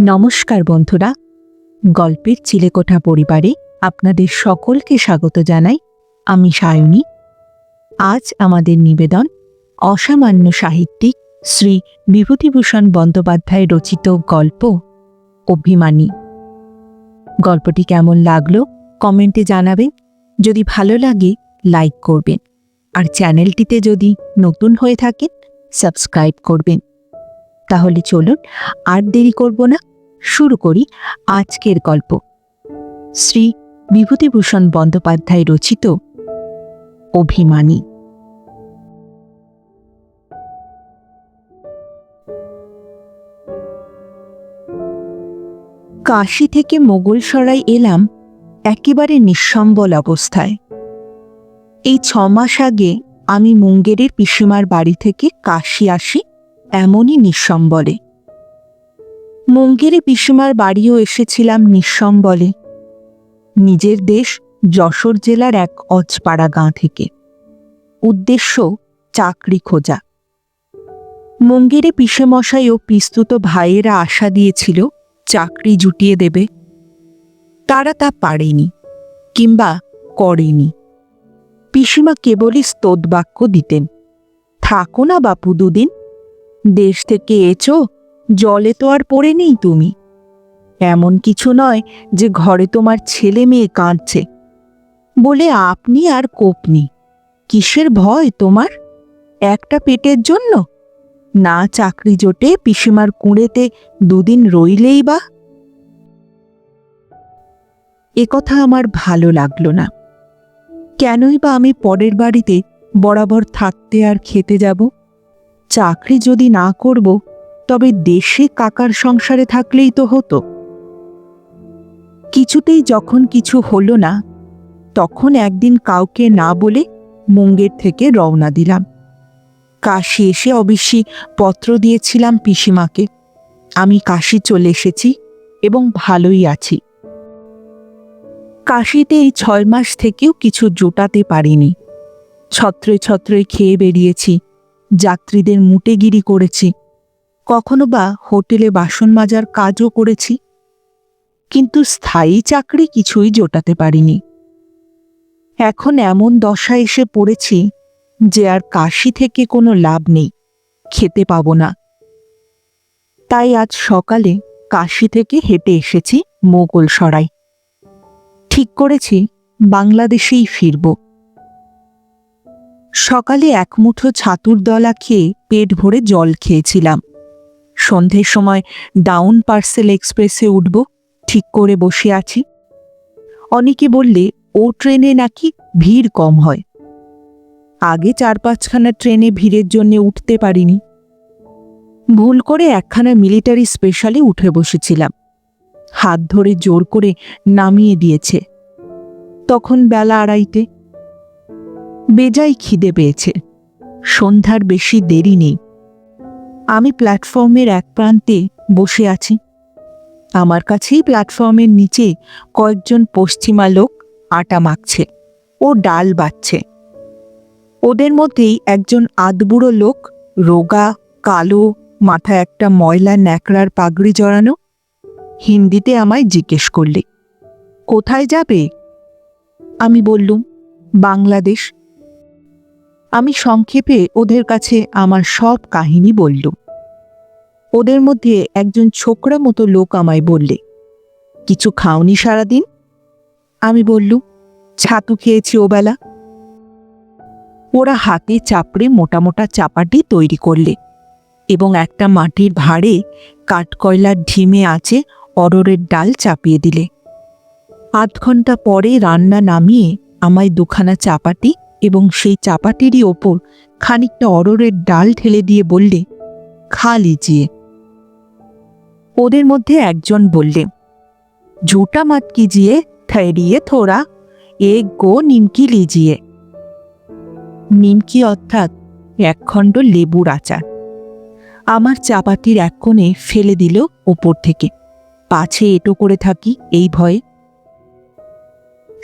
নমস্কার বন্ধুরা। গল্পের চিলেকোঠা পরিবারে আপনাদের সকলকে স্বাগত জানাই আমি সায়নী। আজ আমাদের নিবেদন অসামান্য সাহিত্যিক শ্রী বিভূতিভূষণ বন্দ্যোপাধ্যায় রচিত গল্প অভিমানী। গল্পটি কেমন লাগল কমেন্টে জানাবেন। যদি ভালো লাগে, লাইক করবেন। আর চ্যানেলটিতে যদি নতুন হয়ে থাকেন, সাবস্ক্রাইব করবেন। তাহলে চলুন আর দেরি করব না। শুরু করি আজকের গল্প। শ্রী বিভূতিভূষণ বন্দ্যোপাধ্যায় রচিত অভিমানী। কাশি থেকে মোগল মোগলসরাই এলাম একেবারে নিঃসম্বল অবস্থায়। এই ছ মাস আগে আমি মুঙ্গেরের পিসিমার বাড়ি থেকে কাশি আসি এমনই নিঃসম্বলে মুঙ্গেরে পিসিমার বাড়িও এসেছিলাম নিঃসম্বলে নিজের দেশ যশোর জেলার এক অজপাড়া গাঁ থেকে। উদ্দেশ্য, চাকরি খোঁজা। মুঙ্গেরে পিসেমশাই ও পিস্তুত ভাইয়েরা আশা দিয়েছিল চাকরি জুটিয়ে দেবে। তারা তা পারেনি কিংবা করেনি। পিসিমা কেবলই স্তোদবাক্য দিতেন, থাকো না বাপু দুদিন দেশ থেকে এছো, জলে তো আর পড়ে নেই তুমি। এমন কিছু নয় যে ঘরে তোমার ছেলে মেয়ে কাঁদছে। বলে আপনি আর কোপনি। কিসের ভয় তোমার? একটা পেটের জন্য? না চাকরি জোটে পিসিমার কুঁড়েতে দুদিন রইলেই বা? কথা আমার ভালো লাগল না। কেনই বা আমি পরের বাড়িতে বরাবর থাকতে আর খেতে যাব? চাকরি যদি না করব, তবে দেশে কাকার সংসারে থাকলেই তো হতো। কিছুতেই যখন কিছু হলো না, তখন একদিন কাউকে না বলে মুঙ্গের থেকে রওনা দিলাম। কাশি এসে অবশ্যই পত্র দিয়েছিলাম পিসিমাকে। আমি কাশি চলে এসেছি এবং ভালোই আছি। কাশিতে এই ছয় মাস থেকেও কিছু জোটাতে পারিনি। ছত্রে ছত্রে খেয়ে বেরিয়েছি। যাত্রীদের মুটেগিরি করেছি। কখনো বা হোটেলে বাসন মাজার কাজও করেছি। কিন্তু স্থায়ী চাকরি কিছুই জোটাতে পারিনি। এখন এমন দশা এসে পড়েছি যে আর কাশি থেকে কোনো লাভ নেই, খেতে পাবো না। তাই আজ সকালে কাশি থেকে হেঁটে এসেছি মোগল সরাই ঠিক করেছি বাংলাদেশেই ফিরব। সকালে এক মুঠো ছাতুর দলা খেয়ে পেট ভরে জল খেয়েছিলাম। সন্ধ্যের সময় ডাউন পার্সেল এক্সপ্রেসে উঠব, ঠিক করে বসে আছি। অনেকে বললে, ও ট্রেনে নাকি ভিড় কম হয়। আগে চার পাঁচখানা ট্রেনে ভিড়ের জন্য উঠতে পারিনি। ভুল করে একখানা মিলিটারি স্পেশালে উঠে বসেছিলাম। হাত ধরে জোর করে নামিয়ে দিয়েছে। তখন বেলা আড়াইটে। বেজাই খিদে পেয়েছে। সন্ধ্যার বেশি দেরি নেই। আমি প্ল্যাটফর্মের এক প্রান্তে বসে আছি। আমার কাছেই প্ল্যাটফর্মের নিচে কয়েকজন পশ্চিমা লোক আটা মাখছে ও ডাল বাচ্ছে ওদের মধ্যেই একজন আদবুড়ো লোক রোগা, কালো, মাথায় একটা ময়লা ন্যাকড়ার পাগড়ি জড়ানো হিন্দিতে আমায় জিজ্ঞেস করলে, কোথায় যাবে? আমি বললুম, বাংলাদেশ। আমি সংক্ষেপে ওদের কাছে আমার সব কাহিনী বললুম ওদের মধ্যে একজন ছোকরা মতো লোক আমায় বললে, কিছু খাওনি সারাদিন? আমি বললুম ছাতু খেয়েছি ওবেলা। ওরা হাতে চাপড়ে মোটা মোটা চাপাটি তৈরি করলে এবং একটা মাটির ভাঁড়ে কাঠকয়লার ঢিমে আছে অররের ডাল চাপিয়ে দিলে। আধ ঘণ্টা পরে রান্না নামিয়ে আমায় দুখানা চাপাটি এবং সেই চাপাটিরই ওপর খানিকটা অররের ডাল ঠেলে দিয়ে বললে খা লিজিয়ে ওদের মধ্যে একজন বললে ঝুটা মাত কিজিয়ে ঠেরিয়ে থোড়া এক গো নিমকি লিজিয়ে নিমকি অর্থাৎ একখণ্ড লেবুর আচার। আমার চাপাতির এক কোণে ফেলে দিল ওপর থেকে, পাছে এটো করে থাকি এই ভয়ে।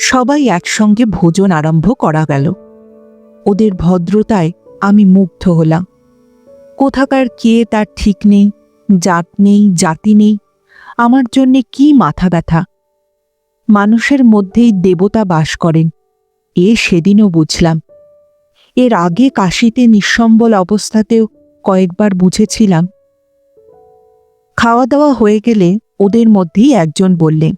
সবাই একসঙ্গে ভোজন আরম্ভ করা গেল। ওদের ভদ্রতায় আমি মুগ্ধ হলাম। কোথাকার কে তার ঠিক নেই, জাত নেই, জাতি নেই, আমার জন্যে কি মাথা ব্যথা? মানুষের মধ্যেই দেবতা বাস করেন, এ সেদিনও বুঝলাম। এর আগে কাশিতে নিঃসম্বল অবস্থাতেও কয়েকবার বুঝেছিলাম। খাওয়া দাওয়া হয়ে গেলে ওদের মধ্যেই একজন বললেন,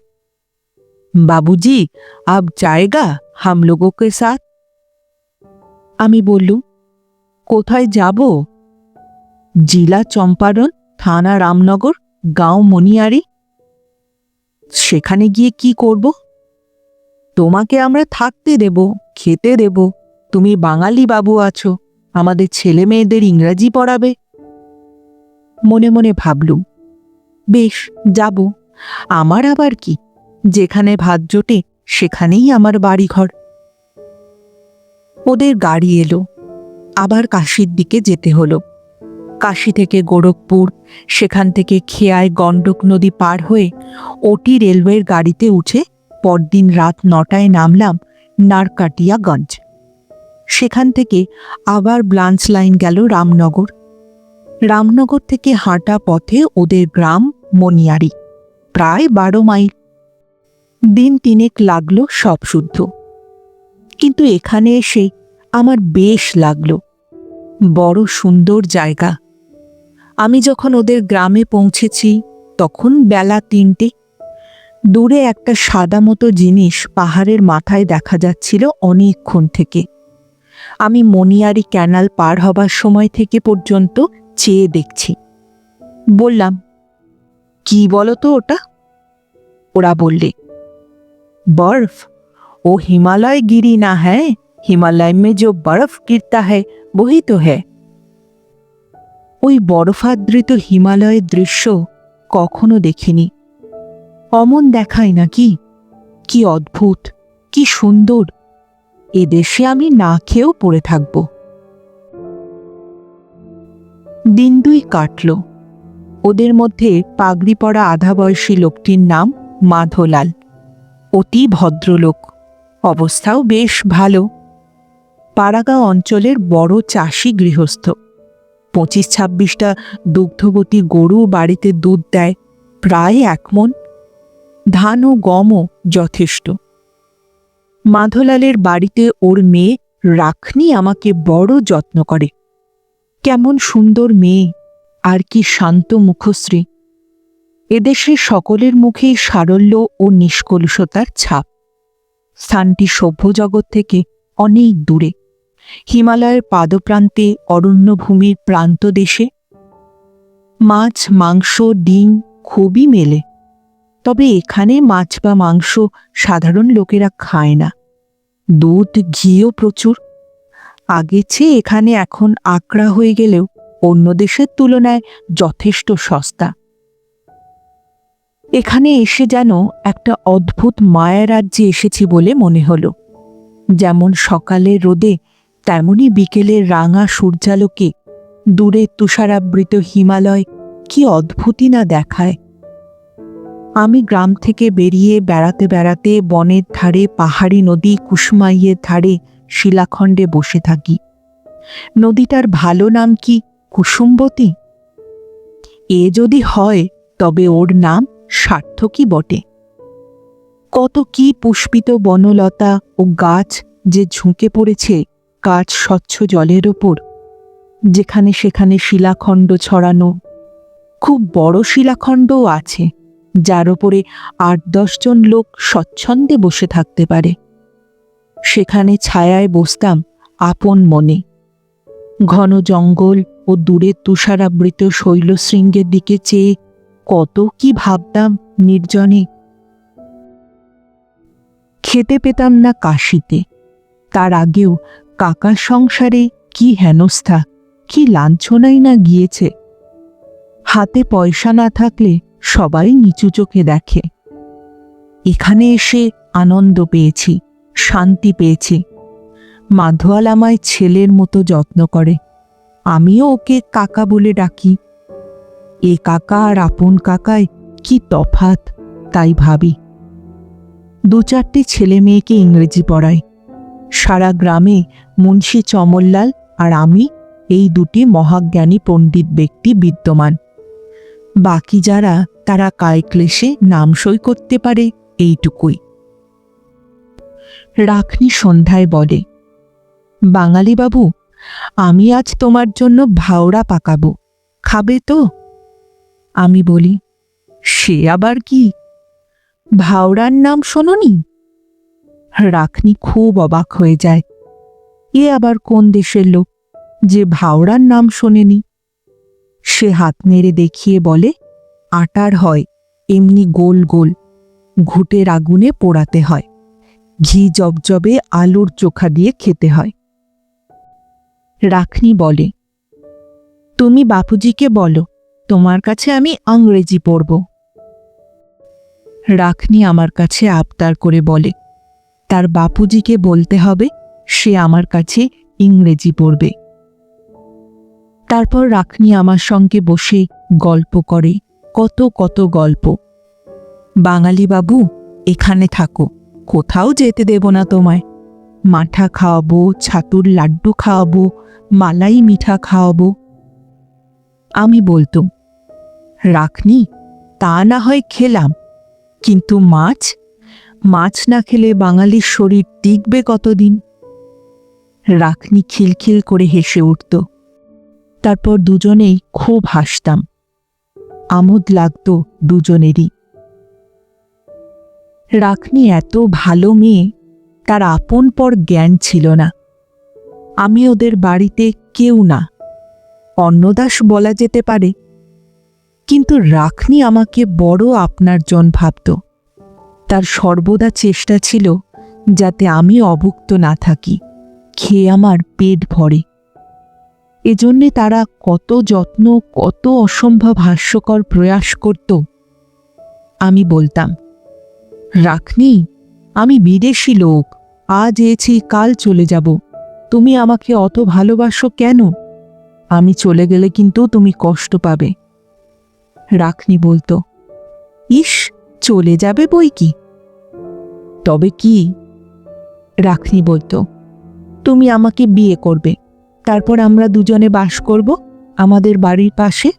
বাবুজি, আব জায়গা হাম সাথ? আমি বললুম, কোথায় যাব? জেলা চম্পারণ থানা রামনগর, গাঁও মনিয়ারি সেখানে গিয়ে কি করব? তোমাকে আমরা থাকতে দেব, খেতে দেব। তুমি বাঙালি বাবু আছো, আমাদের ছেলে মেয়েদের ইংরাজি পড়াবে। মনে মনে ভাবলুম, বেশ, যাব। আমার আবার কি? যেখানে ভাত জোটে, সেখানেই আমার বাড়িঘর। ওদের গাড়ি এলো। আবার কাশির দিকে যেতে হলো। কাশি থেকে গোরখপুর, সেখান থেকে খেয়ায় গণ্ডক নদী পার হয়ে ওটি রেলওয়ের গাড়িতে উঠে পরদিন রাত নটায় নামলাম নারকাটিয়াগঞ্জ। সেখান থেকে আবার ব্লাঞ্চ লাইন গেল রামনগর। রামনগর থেকে হাঁটা পথে ওদের গ্রাম মনিয়ারি প্রায় বারো মাইল। দিন তিনেক লাগল সব শুদ্ধ। কিন্তু এখানে এসে আমার বেশ লাগল। বড় সুন্দর জায়গা। আমি যখন ওদের গ্রামে পৌঁছেছি, তখন বেলা তিনটে। দূরে একটা সাদা মতো জিনিস পাহাড়ের মাথায় দেখা যাচ্ছিল অনেকক্ষণ থেকে। আমি মনিয়ারি ক্যানাল পার হবার সময় থেকে পর্যন্ত চেয়ে দেখছি। বললাম, কি বলো তো ওটা? ওরা বললে, বরফ। वो हिमालय गिरी ना है हिमालय में जो बर्फ गिरता है वही तो है ওই বরফাদৃত হিমালয়ের দৃশ্য কখনো দেখিনি অমন দেখায় নাকি কি অদ্ভুত কি সুন্দর এ দেশে আমি না খেয়েও পড়ে থাকব দিন দুই কাটল ওদের মধ্যে পাগড়ি পরা আধা বয়সী লোকটির নাম মাধোলাল অতি ভদ্রলোক অবস্থাও বেশ ভালো। পাড়াগাঁও অঞ্চলের বড় চাষি গৃহস্থ। পঁচিশ ছাব্বিশটা দুগ্ধবতী গরু বাড়িতে দুধ দেয়, প্রায় এক মন। ধান ও গমও যথেষ্ট। মাধলালের বাড়িতে ওর মেয়ে রাখনি আমাকে বড় যত্ন করে। কেমন সুন্দর মেয়ে, আর কি শান্ত মুখশ্রী। এদেশে সকলের মুখেই সারল্য ও নিষ্কলুষতার ছাপ। স্থানটি সভ্য জগৎ থেকে অনেক দূরে। হিমালয়ের পাদপ্রান্তে অরণ্যভূমির প্রান্ত দেশে মাছ, মাংস, ডিম খুবই মেলে। তবে এখানে মাছ বা মাংস সাধারণ লোকেরা খায় না। দুধ, ঘিও প্রচুর। আগে চেয়ে এখানে এখন আকড়া হয়ে গেলেও অন্য দেশের তুলনায় যথেষ্ট সস্তা। এখানে এসে যেন একটা অদ্ভুত মায়া রাজ্যে এসেছি বলে মনে হলো। যেমন সকালে রোদে তেমনি বিকেলের রাঙা সূর্যালোকে দূরে তুষারাবৃত হিমালয় কি অদ্ভুতই না দেখায়। আমি গ্রাম থেকে বেরিয়ে বেড়াতে বেড়াতে বনের ধারে, পাহাড়ি নদী কুসমাইয়ের ধারে শিলাখণ্ডে বসে থাকি। নদীটার ভালো নাম কি কুসুম্বতী? এ যদি হয়, তবে ওর নাম সার্থকই বটে। কত কি পুষ্পিত বনলতা ও গাছ যে ঝুঁকে পড়েছে কাজ স্বচ্ছ জলের ওপর। যেখানে সেখানে শিলাখণ্ড ছড়ানো। খুব বড় শিলাখণ্ডও আছে, যার ওপরে আট দশজন লোক স্বচ্ছন্দে বসে থাকতে পারে। সেখানে ছায়ায় বসতাম আপন মনে। ঘন জঙ্গল ও দূরে তুষারাবৃত শৈলশৃঙ্গের দিকে চেয়ে কত কি ভাবতাম, নির্জনে। খেতে পেতাম না কাশিতে। তার আগেও কাকার সংসারে কি হেনস্থা, কি লাঞ্ছনাই না গিয়েছে। হাতে পয়সা না থাকলে সবাই নিচু চোখে দেখে। এখানে এসে আনন্দ পেয়েছি, শান্তি পেয়েছি। মাধোয়াল আমায় ছেলের মতো যত্ন করে। আমিও ওকে কাকা বলে ডাকি এ কাকা আর আপন কাকায় কি তফাত? তাই ভাবি। দু চারটে ছেলে মেয়েকে ইংরেজি পড়াই সারা গ্রামে মুন্সি চমল্লাল আর আমি এই দুটি মহাজ্ঞানী পণ্ডিত ব্যক্তি বিদ্যমান। বাকি যারা তারা কায় ক্লেশে নাম সই করতে পারে এইটুকুই। রাখনি সন্ধ্যায় বলে বাঙালি বাবু আমি আজ তোমার জন্য ভাওড়া পাকাবো। খাবে তো? আমি বলি, সে আবার কি? ভাওড়ার নাম শোনি রাখনি খুব অবাক হয়ে যায়। এ আবার কোন দেশের লোক যে ভাওড়ার নাম শোনেনি? সে হাত নেড়ে দেখিয়ে বলে, আটার হয়, এমনি গোল গোল, ঘুটের আগুনে পোড়াতে হয়, ঘি জবজবে আলুর চোখা দিয়ে খেতে হয়। রাখনি বলে, তুমি বাপুজিকে বলো তোমার কাছে আমি আংরেজি পড়ব। রাখনি আমার কাছে আবদার করে বলে, তার বাপুজিকে বলতে হবে সে আমার কাছে ইংরেজি পড়বে। তারপর রাখনি আমার সঙ্গে বসে গল্প করে, কত কত গল্প। বাঙালি বাবু, এখানে থাকো, কোথাও যেতে দেব না তোমায়। মাঠা খাওয়াবো, ছাতুর লাড্ডু খাওয়াবো, মালাই মিঠা খাওয়াবো। আমি বলতুম রাখনি, তা না হয় খেলাম। কিন্তু মাছ? মাছ না খেলে বাঙালির শরীর টিকবে কতদিন? রাখনি খিলখিল করে হেসে উঠত। তারপর দুজনেই খুব হাসতাম। আমোদ লাগত দুজনেরই। রাখনি এত ভালো মেয়ে, তার আপন পর জ্ঞান ছিল না। আমি ওদের বাড়িতে কেউ না। অন্নদাস বলা যেতে পারে কিন্তু রাখনি আমাকে বড় আপনার জন ভাবত। তার সর্বদা চেষ্টা ছিল যাতে আমি অভুক্ত না থাকি, খেয়ে আমার পেট ভরে। এজন্যে তারা কত যত্ন, কত অসম্ভব হাস্যকর প্রয়াস করত। আমি বলতাম, রাখনি, আমি বিদেশি লোক, আজ এছি, কাল চলে যাব। তুমি আমাকে অত ভালোবাসো কেন? আমি চলে গেলে কিন্তু তুমি কষ্ট পাবে। রাখনি বলতো। ইস, চলে যাবে বই কি? তবে কি? রাখনি বলতো। তুমি আমাকে বিয়ে করবে, তারপর আমরা দুজনে বাস করব আমাদের বাড়ির পাশে।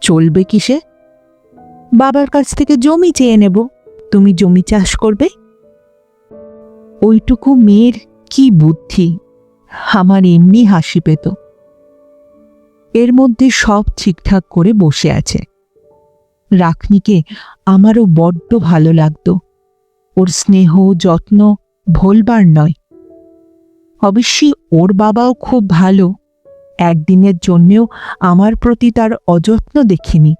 চলবে কিসে? বাবার কাছ থেকে জমি চেয়ে নেব, তুমি জমি চাষ করবে। ওইটুকু মেয়ের কি বুদ্ধি? আমার এমনি হাসি পেত। এর মধ্যে সব ঠিকঠাক করে বসে আছে। রাখনিকে আমারও বড্ড ভালো লাগতো। ওর স্নেহ, যত্ন ভোলবার নয়। অবশ্যই ওর বাবাও খুব ভালো। একদিনের জন্যেও আমার প্রতি তার অযত্ন দেখিনি।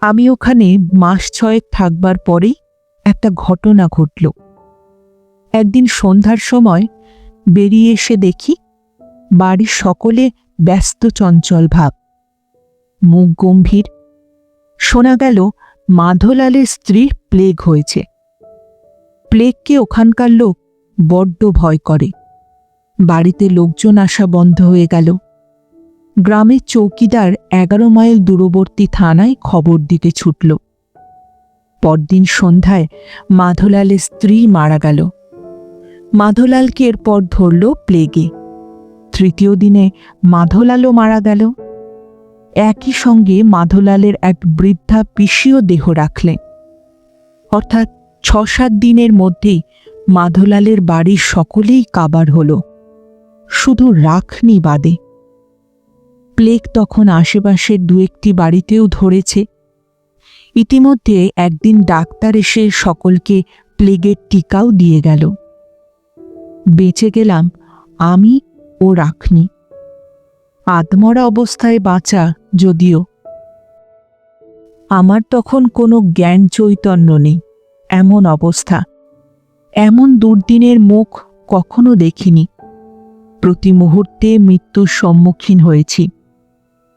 আমি ওখানে মাস ছয়েক থাকবার পরেই একটা ঘটনা ঘটল। একদিন সন্ধ্যার সময় বেরিয়ে এসে দেখি বাড়ির সকলে ব্যস্ত চঞ্চল ভাব। মুখ গম্ভীর। শোনা গেল মাধলালের স্ত্রীর প্লেগ হয়েছে। প্লেগকে ওখানকার লোক বড্ড ভয় করে। বাড়িতে লোকজন আসা বন্ধ হয়ে গেল। গ্রামের চৌকিদার এগারো মাইল দূরবর্তী থানায় খবর দিতে ছুটল। পরদিন সন্ধ্যায় মাধলালের স্ত্রী মারা গেল। মাধলালকে এরপর ধরল প্লেগে। তৃতীয় দিনে মাধলালও মারা গেল। একই সঙ্গে মাধলালের এক বৃদ্ধা পিসিও দেহ রাখলেন। অর্থাৎ ছ সাত দিনের মধ্যেই মাধলালের বাড়ির সকলেই কাবার হল। শুধু রাখনি বাদে। প্লেগ তখন আশেপাশের দু একটি বাড়িতেও ধরেছে। ইতিমধ্যে একদিন ডাক্তার এসে সকলকে প্লেগের টিকাও দিয়ে গেল। বেঁচে গেলাম আমি ও রাখনি। আদমরা অবস্থায় বাঁচা যদিও। আমার তখন কোনো জ্ঞান চৈতন্য নেই, এমন অবস্থা। এমন দুর্দিনের মুখ কখনো দেখিনি। প্রতি মুহূর্তে মৃত্যুর সম্মুখীন হয়েছি।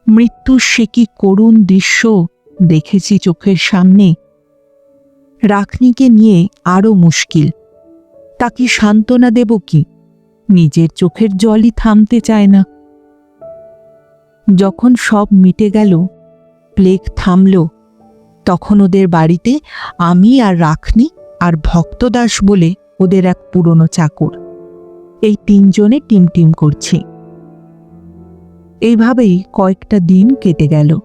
মৃত্যুর সে কি করুণ দৃশ্য দেখেছি চোখের সামনে? রাখনিকে নিয়ে আরও মুশকিল। তাকে সান্ত্বনা দেব কি? নিজের চোখের জলই থামতে চায় না। যখন সব মিটে গেল, প্লেগ থামল, তখন ওদের বাড়িতে আমি আর রাখনি আর ভক্তদাস বলে ওদের এক পুরনো চাকর। এই তিনজনে টিমটিম করছি। এইভাবেই কয়েকটা দিন কেটে গেল।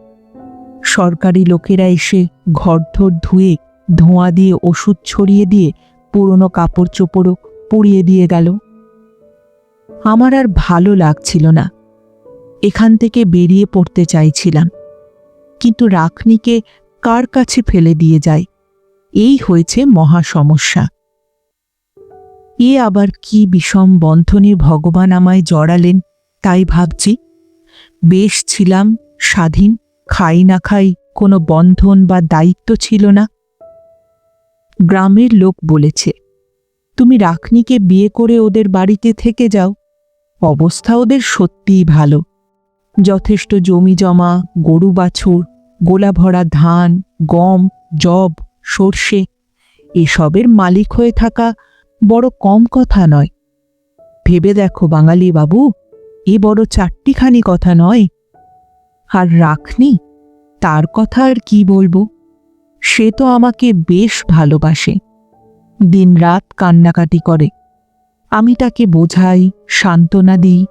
সরকারি লোকেরা এসে ঘরধর ধুয়ে, ধোঁয়া দিয়ে ওষুধ ছড়িয়ে দিয়ে পুরনো কাপড় চোপড়ও পুড়িয়ে দিয়ে গেল। আমার আর ভালো লাগছিল না। এখান থেকে বেরিয়ে পড়তে চাইছিলাম। কিন্তু রাখনিকে কার কাছে ফেলে দিয়ে যায়? এই হয়েছে মহা সমস্যা। এ আবার কি বিষম বন্ধনে ভগবান আমায় জড়ালেন তাই ভাবছি। বেশ ছিলাম, স্বাধীন, খাই না খাই কোনো বন্ধন বা দায়িত্ব ছিল না। গ্রামের লোক বলেছে, তুমি রাখনিকে বিয়ে করে ওদের বাড়িতে থেকে যাও। অবস্থা ওদের সত্যিই ভালো। যথেষ্ট জমি জমা, গরু বাছুর, গোলা ভরা ধান, গম জব সর্ষে, এসবের মালিক হয়ে থাকা বড় কম কথা নয়। ভেবে দেখো বাঙালি বাবু, এ বড় চারটিখানি কথা নয়। আর রাখনি, তার কথা আর কি বলব? সে তো আমাকে বেশ ভালোবাসে। দিনরাত কান্নাকাটি করে। আমি তাকে বোঝাই, সান্ত্বনা দিই।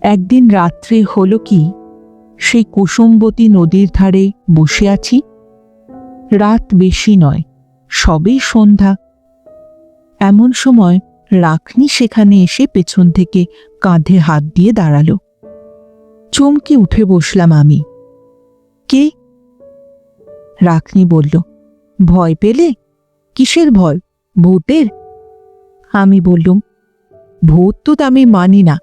একদিন রাত্রে হল কি? সেই কুসুমবতী নদীর ধারে বসে আছি। রাত বেশি নয়, সবেই সন্ধ্যা। এমন সময় রাখনি সেখানে এসে পেছন থেকে কাঁধে হাত দিয়ে দাঁড়াল। চমকে উঠে বসলাম আমি। কে? রাখনি বলল, ভয় পেলে? কিসের ভয়? ভূতের? আমি বললুম, ভূত তো আমি মানি না।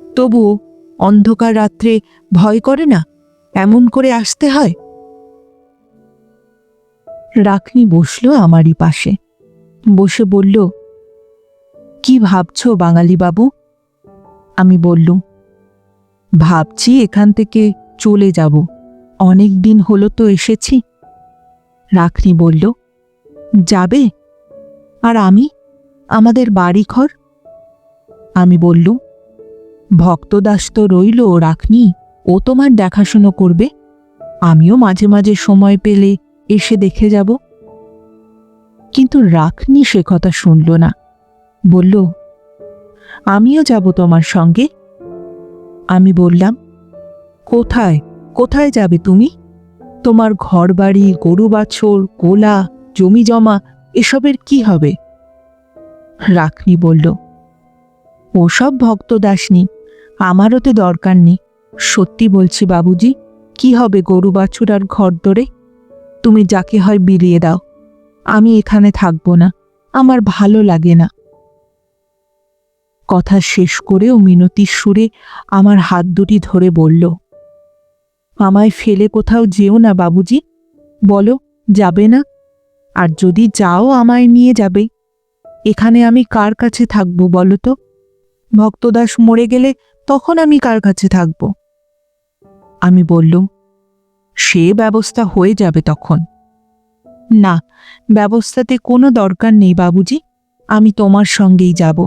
তবুও অন্ধকার রাত্রে ভয় করে না? এমন করে আসতে হয়? রাখনি বসল আমারই পাশে। বসে বলল, কি ভাবছ বাঙালি বাবু? আমি বললুম, ভাবছি এখান থেকে চলে যাব। অনেক দিন হলো তো এসেছি। রাখনি বলল, যাবে? আর আমি? আমাদের বাড়ি ঘর আমি বললুম, ভক্তদাস তো রইল রাখনি, ও তোমার দেখাশুনো করবে। আমিও মাঝে মাঝে সময় পেলে এসে দেখে যাব। কিন্তু রাখনি সে কথা শুনল না। বলল, আমিও যাব তোমার সঙ্গে। আমি বললাম, কোথায় কোথায় যাবে তুমি? তোমার ঘরবাড়ি, গরু বাছর গোলা জমি জমা, এসবের কি হবে? রাখনি বলল, ওসব ভক্ত দাসনি আমারও তো দরকার নেই। সত্যি বলছি বাবুজি, কি হবে গরু বাছুর আর ঘর ধরে তুমি যাকে হয় বিলিয়ে দাও। আমি এখানে থাকব না, আমার ভালো লাগে না। কথা শেষ করেও মিনতির সুরে আমার হাত দুটি ধরে বলল, আমায় ফেলে কোথাও যেও না বাবুজি, বলো যাবে না? আর যদি যাও আমায় নিয়ে যাবে এখানে আমি কার কাছে থাকব বলো তো? ভক্তদাস মরে গেলে তখন আমি কার কাছে থাকব? আমি বললুম, সে ব্যবস্থা হয়ে যাবে তখন। না, ব্যবস্থাতে কোনো দরকার নেই বাবুজি, আমি তোমার সঙ্গেই যাব।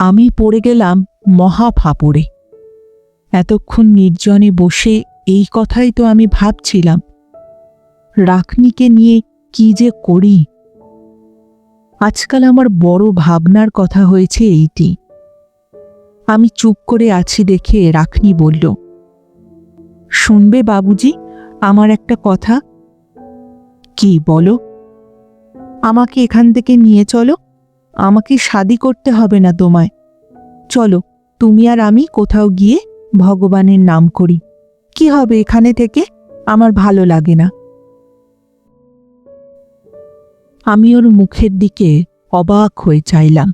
আমি পড়ে গেলাম মহা ফাপড়ে এতক্ষণ নির্জনে বসে এই কথাই তো আমি ভাবছিলাম। রাখনিকে নিয়ে কি যে করি? আজকাল আমার বড় ভাবনার কথা হয়েছে এইটি। আমি চুপ করে আছি দেখে রাখনি বলল, শুনবে বাবুজি, আমার একটা কথা। কি বলো? আমাকে এখান থেকে নিয়ে চলো। আমাকে শাদি করতে হবে না তোমায়। চলো, তুমি আর আমি কোথাও গিয়ে ভগবানের নাম করি। কি হবে এখানে থেকে? আমার ভালো লাগে না। আমি ওর মুখের দিকে অবাক হয়ে চাইলাম।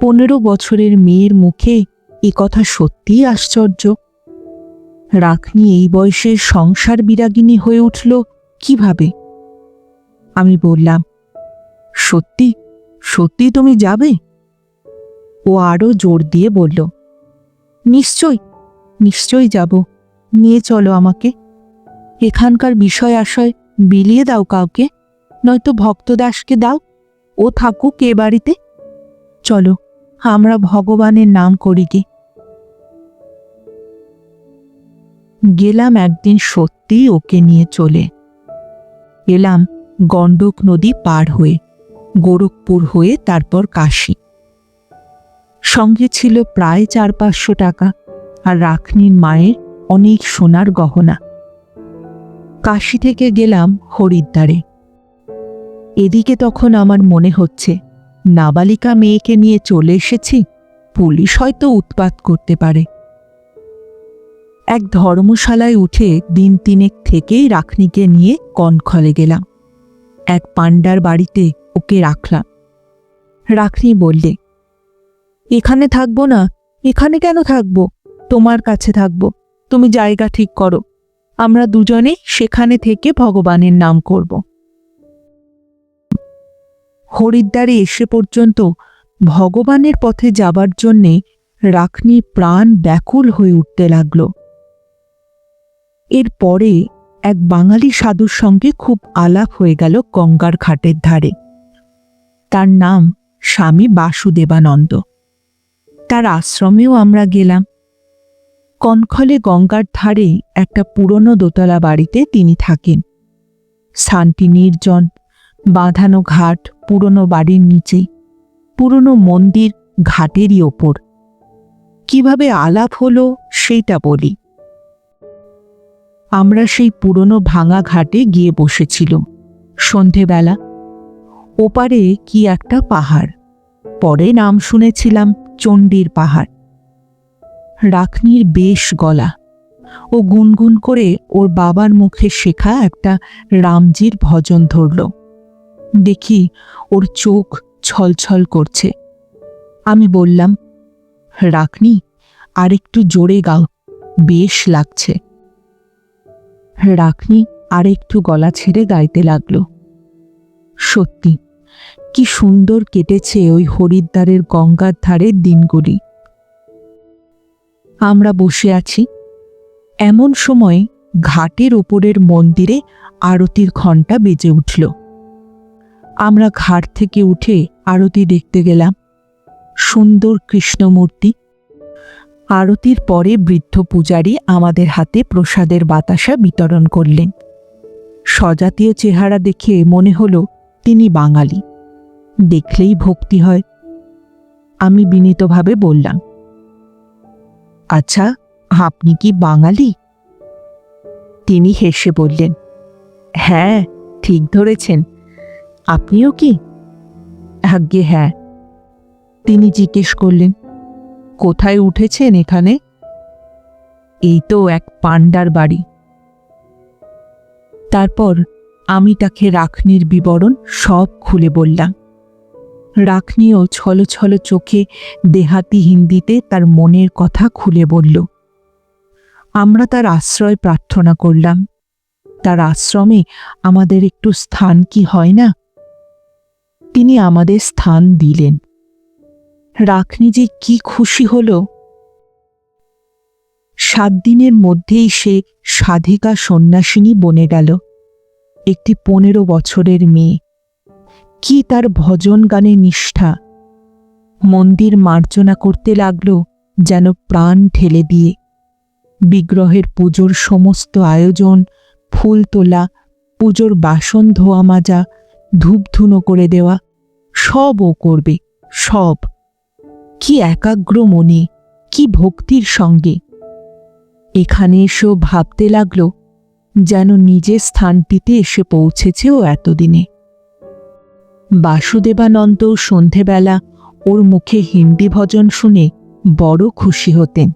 পনেরো বছরের মেয়ের মুখে এ কথা সত্যিই আশ্চর্য। রাখনি এই বয়সে সংসার বিরাগিনী হয়ে উঠল কীভাবে? আমি বললাম, সত্যি সত্যি তুমি যাবে? ও আরও জোর দিয়ে বলল, নিশ্চয় নিশ্চয়ই যাব। নিয়ে চলো আমাকে। এখানকার বিষয় আশয় বিলিয়ে দাও কাউকে। নয়তো ভক্তদাসকে দাও, ও থাকুক এ বাড়িতে। চলো, আমরা ভগবানের নাম করি কি। গেলাম একদিন সত্যি ওকে নিয়ে চলে। এলাম গণ্ডক নদী পার হয়ে, গোরখপুর হয়ে, তারপর কাশী। সঙ্গে ছিল প্রায় চার পাঁচশো টাকা আর রাখনির মায়ের অনেক সোনার গহনা। কাশি থেকে গেলাম হরিদ্বারে। এদিকে তখন আমার মনে হচ্ছে, নাবালিকা মেয়েকে নিয়ে চলে এসেছি, পুলিশ হয়তো উৎপাত করতে পারে। এক ধর্মশালায় উঠে দিন তিনেক থেকেই রাখনিকে নিয়ে কনখলে গেলাম। এক পাণ্ডার বাড়িতে ওকে রাখলাম। রাখনি বললে, এখানে থাকব না, এখানে কেন থাকব? তোমার কাছে থাকব, তুমি জায়গা ঠিক করো। আমরা দুজনে সেখানে থেকে ভগবানের নাম করব। হরিদ্বারে এসে পর্যন্ত ভগবানের পথে যাবার জন্যে রাখনি প্রাণ ব্যাকুল হয়ে উঠতে লাগল। এরপরে এক বাঙালি সাধুর সঙ্গে খুব আলাপ হয়ে গেল গঙ্গার ঘাটের ধারে। তার নাম স্বামী বাসুদেবানন্দ। তার আশ্রমেও আমরা গেলাম। কনখলে গঙ্গার ধারে একটা পুরনো দোতলা বাড়িতে তিনি থাকেন। স্থানটি নির্জন বাঁধানো ঘাট পুরনো বাড়ির নিচে, পুরনো মন্দির ঘাটেরই ওপর। কীভাবে আলাপ হলো সেইটা বলি। আমরা সেই পুরনো ভাঙা ঘাটে গিয়ে বসেছিল সন্ধেবেলা ওপারে কি একটা পাহাড়, পরে নাম শুনেছিলাম চণ্ডীর পাহাড়। রাখনির বেশ গলা ও গুনগুন করে ওর বাবার মুখে শেখা একটা রামজির ভজন ধরল। দেখি ওর চোখ ছলছল করছে। আমি বললাম রাখনি আর একটু জোরে গাও, বেশ লাগছে। রাখনি আর একটু গলা ছেড়ে গাইতে লাগল। সত্যি, কি সুন্দর কেটেছে ওই হরিদ্বারের গঙ্গার ধারের দিনগুলি। আমরা বসে আছি। এমন সময় ঘাটের ওপরের মন্দিরে আরতির ঘণ্টা বেজে উঠল। আমরা ঘাট থেকে উঠে আরতি দেখতে গেলাম। সুন্দর কৃষ্ণমূর্তি। আরতির পরে বৃদ্ধ পূজারী আমাদের হাতে প্রসাদের বাতাসা বিতরণ করলেন। সজাতীয় চেহারা দেখে মনে হলো তিনি বাঙালি। দেখলেই ভক্তি হয়। আমি বিনীতভাবে বললাম আচ্ছা আপনি কি বাঙালি? তিনি হেসে বললেন হ্যাঁ ঠিক ধরেছেন। আপনিও কি? আজ্ঞে হ্যাঁ। তিনি জিজ্ঞেস করলেন, কোথায় উঠেছেন এখানে? এই তো এক পাণ্ডার বাড়ি। তারপর আমি তাকে রাখনির বিবরণ সব খুলে বললাম। রাখনিও ছল ছল চোখে দেহাতি হিন্দিতে তার মনের কথা খুলে বলল। আমরা তার আশ্রয় প্রার্থনা করলাম। তার আশ্রমে আমাদের একটু স্থান কি হয় না? তিনি আমাদের স্থান দিলেন। রাখনি যে কি খুশি হল। সাত দিনের মধ্যেই সে সাধিকা সন্ন্যাসিনী বনে গেল, একটি পনেরো বছরের মেয়ে। কি তার ভজন গানে নিষ্ঠা। মন্দির মার্জনা করতে লাগল যেন প্রাণ ঠেলে দিয়ে। বিগ্রহের পুজোর সমস্ত আয়োজন, ফুল তোলা, পুজোর বাসন ধোয়া মাজা, ধূপধুনো করে দেওয়া সব ও করবে, সব। কি একাগ্র মনে, কি ভক্তির সঙ্গে। এখানে এসেও ভাবতে লাগল, যেন নিজের স্থানটিতে এসে পৌঁছেছে ও এতদিনে। বাসুদেবানন্দ সন্ধেবেলা ওর মুখে হিন্দি ভজন শুনে বড় খুশি হতেন।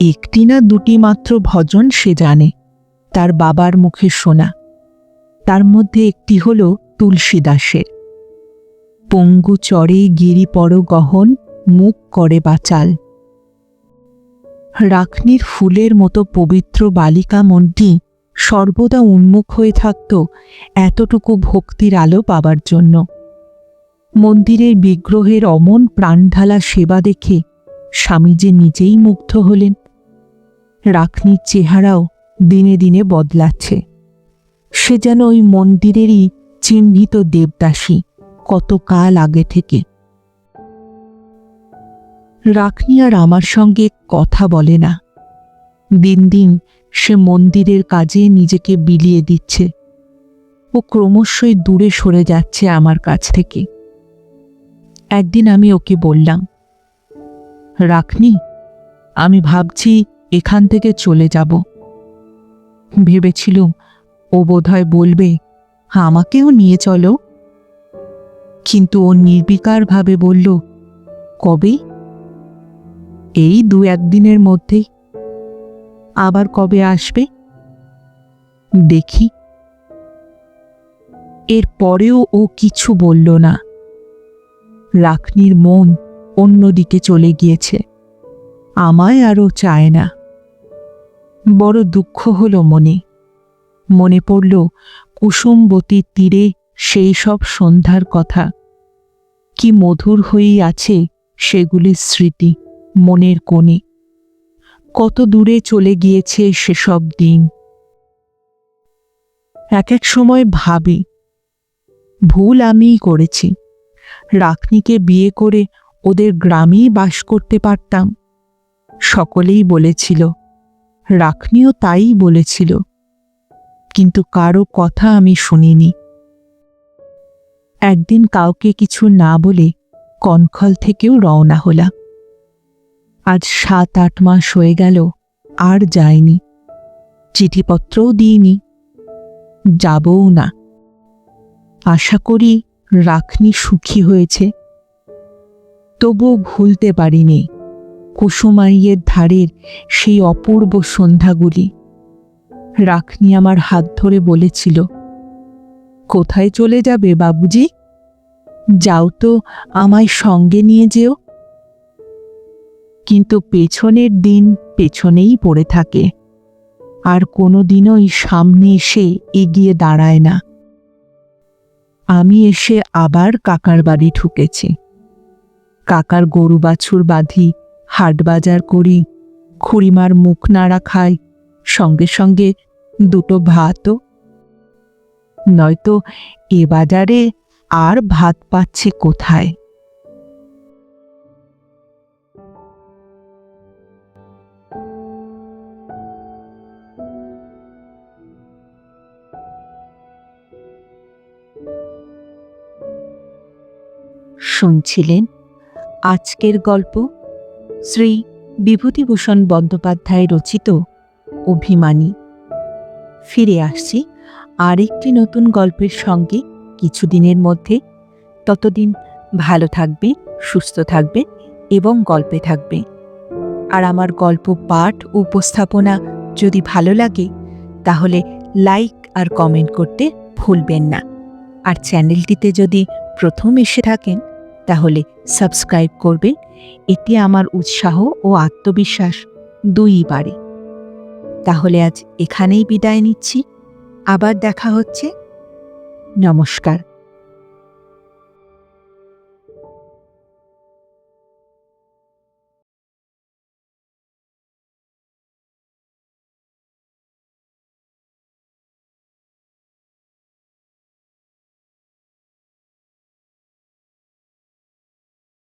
একটি না দুটি মাত্র ভজন সে জানে, তার বাবার মুখে শোনা। তার মধ্যে একটি হল তুলসীদাসের। পঙ্গু চড়ে গিরি পর গহন, মুখ করে বাচাল। রাখনির ফুলের মতো পবিত্র বালিকা মনটি সর্বদা উন্মুখ হয়ে থাকত এতটুকু ভক্তির আলো পাবার জন্য। মন্দিরের বিগ্রহের অমন প্রাণঢালা সেবা দেখে স্বামীজি নিজেই মুগ্ধ হলেন। রাখনির চেহারাও দিনে দিনে বদলাচ্ছে। সে যেন ওই মন্দিরেরই চিহ্নিত দেবদাসী। কত কাল আগে থেকে? রাখনি আর আমার সঙ্গে কথা বলে না। দিন দিন সে মন্দিরের কাজে নিজেকে বিলিয়ে দিচ্ছে। ও ক্রমশই দূরে সরে যাচ্ছে আমার কাছ থেকে। একদিন আমি ওকে বললাম, রাখনি, আমি ভাবছি এখান থেকে চলে যাব। ভেবেছিলুম ও বোধহয় বলবে, আমাকেও নিয়ে চলো। কিন্তু ও নির্বিকারভাবে বলল, কবে? এই দু একদিনের মধ্যেই আবার কবে আসবে? দেখি। এর পরেও ও কিছু বলল না। রাখনির মন অন্যদিকে চলে গিয়েছে। আমায় আরও চায় না। বড় দুঃখ হলো মনে। মনে পড়ল কুসুমবতীর তীরে সেই সব সন্ধ্যার কথা। কি মধুর হয়েই আছে সেগুলির স্মৃতি মনের কোণে। কত দূরে চলে গিয়েছে সেসব দিন। এক এক সময় ভাবি, ভুল আমিই করেছি। রাখনিকে বিয়ে করে ওদের গ্রামেই বাস করতে পারতাম। সকলেই বলেছিল, রাখনিও তাই বলেছিল। কিন্তু কারও কথা আমি শুনিনি। একদিন কাউকে কিছু না বলে কনখল থেকেও রওনা হলা আজ সাত আট মাস হয়ে গেল, আর যায়নি চিঠিপত্রও দিইনি। যাবও না। আশা করি রাখনি সুখী হয়েছে। তবুও ভুলতে পারিনি কুসুমাইয়ের ধারের সেই অপূর্ব সন্ধ্যাগুলি। রাখনি আমার হাত ধরে বলেছিল কোথায় চলে যাবে বাবুজি? যাও তো আমায় সঙ্গে নিয়ে যেও। কিন্তু পেছনের দিন পেছনেই পড়ে থাকে। আর কোনো দিনই সামনে এসে এগিয়ে দাঁড়ায় না। আমি এসে আবার কাকার বাড়ি ঢুকেছি। কাকার গরু বাছুর বাঁধি, হাট বাজার করি, খুড়িমার মুখ নাড়া খাই, সঙ্গে সঙ্গে দুটো ভাতও নয়তো এ বাজারে আর ভাত পাচ্ছে কোথায়? শুনছিলেন আজকের গল্প শ্রী বিভূতিভূষণ বন্দ্যোপাধ্যায় রচিত অভিমানী। ফিরে আসছি আরেকটি নতুন গল্পের সঙ্গে কিছুদিনের মধ্যে ততদিন ভালো থাকবে, সুস্থ থাকবে এবং গল্পে থাকবে। আর আমার গল্প পাঠ উপস্থাপনা যদি ভালো লাগে, তাহলে লাইক আর কমেন্ট করতে ভুলবেন না। আর চ্যানেলটিতে যদি প্রথম এসে থাকেন, তাহলে সাবস্ক্রাইব করবেন। এতে আমার উৎসাহ ও আত্মবিশ্বাস দুই বাড়ে। তাহলে আজ এখানেই বিদায় নিচ্ছি। আবার দেখা হচ্ছে। নমস্কার।